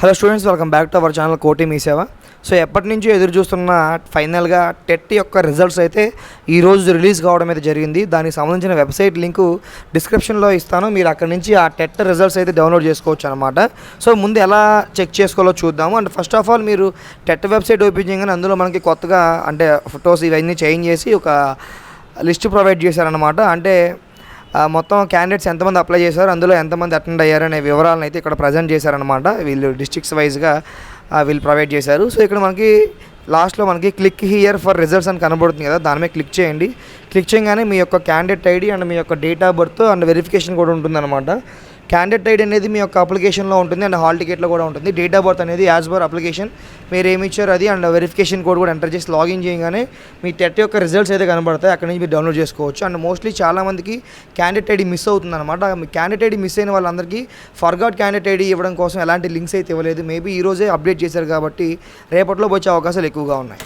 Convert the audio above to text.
Hello students welcome back to our channel Koti మీ సేవ so ఎప్పటి నుంచో ఎదురు చూస్తున్న ఫైనల్గా టెట్ యొక్క రిజల్ట్స్ అయితే ఈరోజు రిలీజ్ కావడం అయితే జరిగింది. దానికి సంబంధించిన వెబ్సైట్ లింకు డిస్క్రిప్షన్లో ఇస్తాను. మీరు అక్కడి నుంచి ఆ టెట్ రిజల్ట్స్ అయితే డౌన్లోడ్ చేసుకోవచ్చు అనమాట సో ముందు ఎలా చెక్ చేసుకోవాలో చూద్దాము. అండ్ ఫస్ట్ ఆఫ్ ఆల్ మీరు టెట్ వెబ్సైట్ ఓపెన్ చేయగానే అందులో మనకి కొత్తగా అంటే ఫొటోస్ ఇవన్నీ చేంజ్ చేసి ఒక లిస్ట్ ప్రొవైడ్ చేశారనమాట అంటే మొత్తం క్యాండిడేట్స్ ఎంతమంది అప్లై చేశారు అందులో ఎంతమంది అటెండ్ అయ్యారనే వివరాలను అయితే ఇక్కడ ప్రజెంట్ చేశారనమాట వీళ్ళు డిస్ట్రిక్ట్స్ వైజ్గా వీళ్ళు ప్రొవైడ్ చేశారు. సో ఇక్కడ మనకి లాస్ట్లో మనకి క్లిక్ హియర్ ఫర్ రిజల్ట్స్ అని కనబడుతుంది కదా దాని మీద క్లిక్ చేయండి. క్లిక్ చేయగానే మీ యొక్క క్యాండిడేట్ ఐడి అండ్ మీ యొక్క date of birth and verification కూడా ఉంటుందన్నమాట. క్యాండిడేట్ ఐడి అనేది మీ యొక్క అప్లికేషన్లో ఉంటుంది అండ్ హాల్ టికెట్లో కూడా ఉంటుంది. డేట్ ఆఫ్ బర్త్ అనేది యాజ్ పర్ అప్లికేషన్ మీరు ఏమి ఇచ్చారు అది? అండ్ వెరిఫికేషన్ కోడ్ కూడా ఎంటర్ చేసి లాగిన్ చేయగానే మీ టెట్ యొక్క రిజల్ట్స్ అయితే కనబడతాయి. అక్కడ నుంచి మీరు డౌన్లోడ్ చేసుకోవచ్చు. అండ్ మోస్ట్లీ చాలామందికి క్యాండిడేట్ ఐడి మిస్ అవుతుంది అనమాట క్యాండిడేట్ ఐడి మిస్ అయిన వాళ్ళందరికీ ఫర్గాట్ క్యాండిడేట్ ఐడి ఇవ్వడం కోసం ఎలాంటి లింక్స్ అయితే ఇవ్వలేదు. మేబీ ఈ రోజే అప్డేట్ చేశారు కాబట్టి రేపట్లో వచ్చే అవకాశాలు ఎక్కువగా ఉన్నాయి.